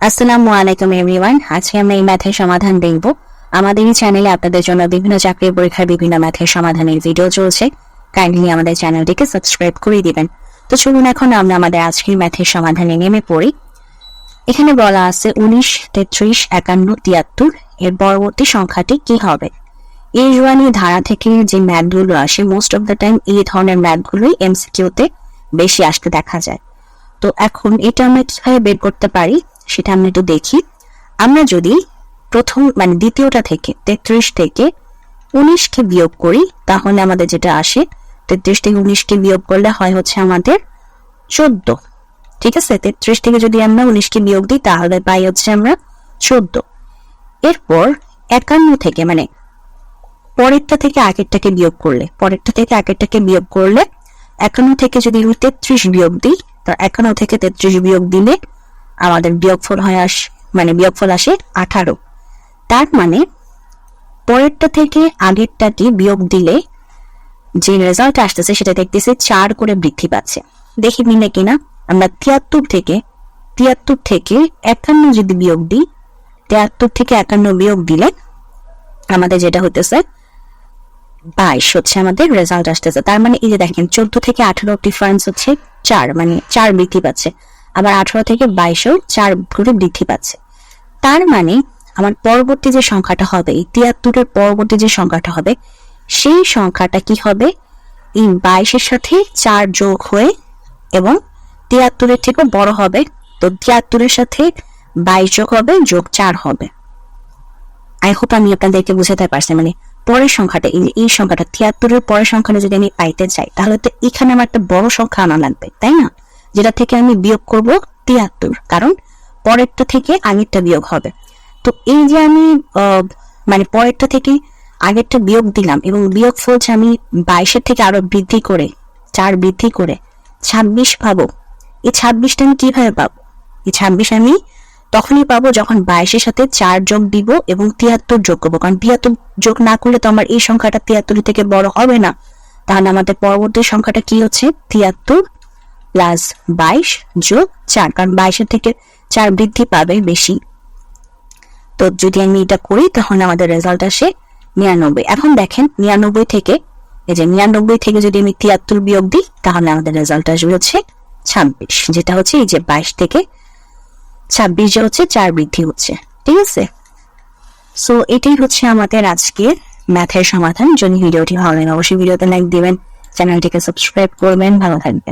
আসসালামু আলাইকুম এভরিওয়ান আজকে আমরা এই ম্যাথের সমাধান দেখব। আমাদের এই চ্যানেলে আপনাদের জন্য বিভিন্ন চাকরির পরীক্ষার বিভিন্ন ম্যাথের সমাধানের ভিডিও চলছে। কাইন্ডলি আমাদের চ্যানেলটিকে সাবস্ক্রাইব করে দিবেন। তো চলুন এখন আমরা আমাদের আজকের ম্যাথের সমাধানে নেমে পড়ি। এখানে বলা আছে উনিশ, তেত্রিশ, একান্ন, তিয়াত্তর। এর পরবর্তী সংখ্যাটি কি হবে? এই জুয়ানি ধারা থেকে যে ম্যাথগুলো আসে মোস্ট অফ দ্য টাইম এই ধরনের ম্যাথগুলোই এমসিকিউতে বেশি আসতে দেখা যায়। তো এখন এটা আমরা কীভাবে বের করতে পারি? সেটা আমরা একটু দেখি। আমরা যদি প্রথম মানে দ্বিতীয়টা থেকে, তেত্রিশ থেকে উনিশকে বিয়োগ করি, তাহলে আমাদের যেটা আসে, তেত্রিশ থেকে উনিশকে বিয়োগ করলে হয় হচ্ছে আমাদের চোদ্দ। ঠিক আছে? তেত্রিশ থেকে যদি আমরা উনিশকে বিয়োগ দিই, তাহলে পাই হচ্ছে আমরা চোদ্দ। এরপর একান্ন থেকে মানে পরেরটা থেকে আগেরটাকে বিয়োগ করলে, পরেরটা থেকে আগেরটাকে বিয়োগ করলে, একান্ন থেকে যদি তেত্রিশ বিয়োগ দিই, তো একান্ন থেকে তেত্রিশ বিয়োগ দিলে আমাদের বিয়োগফল হয় আস মানে বিয়োগফল আসে আঠারো। তার মানে পরেরটা থেকে আগেরটাটি বিয়োগ দিলে যে রেজাল্ট আসতেছে সেটা দেখতেছি চার করে বৃদ্ধি পাচ্ছে। দেখি মিলে কিনা? আমরা তিয়াত্তর থেকে তিয়াত্তর থেকে একান্ন যদি বিয়োগ দিই, তিয়াত্তর থেকে একান্ন বিয়োগ দিলে আমাদের যেটা হতেছে বাইশ হচ্ছে আমাদের রেজাল্ট আসতেছে। তার মানে এই যে দেখেন, চোদ্দ থেকে আঠারো ডিফারেন্স হচ্ছে চার মানে চার বৃদ্ধি পাচ্ছে। আবার আঠারো থেকে বাইশেও চার করে বৃদ্ধি পাচ্ছে। তার মানে আমার পরবর্তী যে সংখ্যাটা হবে, তিয়াত্তরের পরবর্তী যে সংখ্যাটা হবে, সেই সংখ্যাটা কি হবে? এই বাইশের সাথে চার যোগ হয়ে এবং তিয়াত্তরের থেকেও বড় হবে, তো তিয়াত্তরের সাথে বাইশ যোগ হবে, যোগ চার হবে। আই হোপ আমি আপনাদেরকে বুঝাতে পারছি মানে পরের সংখ্যাটা, এই এই সংখ্যাটা, তিয়াত্তরের পরের সংখ্যাটা যদি আমি পাইতে চাই, তাহলে তো এখানে আমার একটা বড় সংখ্যা আনা লাগবে, তাই না? যেটা থেকে আমি বিয়োগ করব তিয়াত্তর, কারণ পরেরটা থেকে আগেরটা বিয়োগ হবে। তো এই যে আমি মানে পরেরটা থেকে আগেরটা বিয়োগ দিলাম এবং বিয়োগ ফলছে আমি বাইশের থেকে আরও বৃদ্ধি করে, চার বৃদ্ধি করে ছাব্বিশ পাবো। এই ছাব্বিশটা আমি কীভাবে পাবো? এই ছাব্বিশ আমি তখনই পাবো যখন বাইশের সাথে চার যোগ দিব এবং তিয়াত্তর যোগ করব। কারণ তিয়াত্তর যোগ না করলে তো আমার এই সংখ্যাটা তিয়াত্তর থেকে বড় হবে না। তাহলে আমাদের পরবর্তী সংখ্যাটা কি হচ্ছে? তিয়াত্তর প্লাস বাইশ যোগ চার, কারণ বাইশের থেকে চার বৃদ্ধি পাবে বেশি। তো যদি আমি এটা করি তখন আমাদের রেজাল্ট আসে নিরানব্বই। এখন দেখেন, নিরানব্বই থেকে, এই যে নিরানব্বই থেকে যদি আমি তিয়াত্তর বিয়োগ দিই, তাহলে আমাদের রেজাল্ট আসবে হচ্ছে ছাব্বিশ, যেটা হচ্ছে এই যে বাইশ থেকে ছাব্বিশ যে হচ্ছে, চার বৃদ্ধি হচ্ছে। ঠিক আছে? সো এটাই হচ্ছে আমাদের আজকের ম্যাথের সমাধান। যদি ভিডিওটি ভালো লাগে, অবশ্যই ভিডিওতে লাইক দিবেন, চ্যানেলটিকে সাবস্ক্রাইব করবেন। ভালো থাকবেন।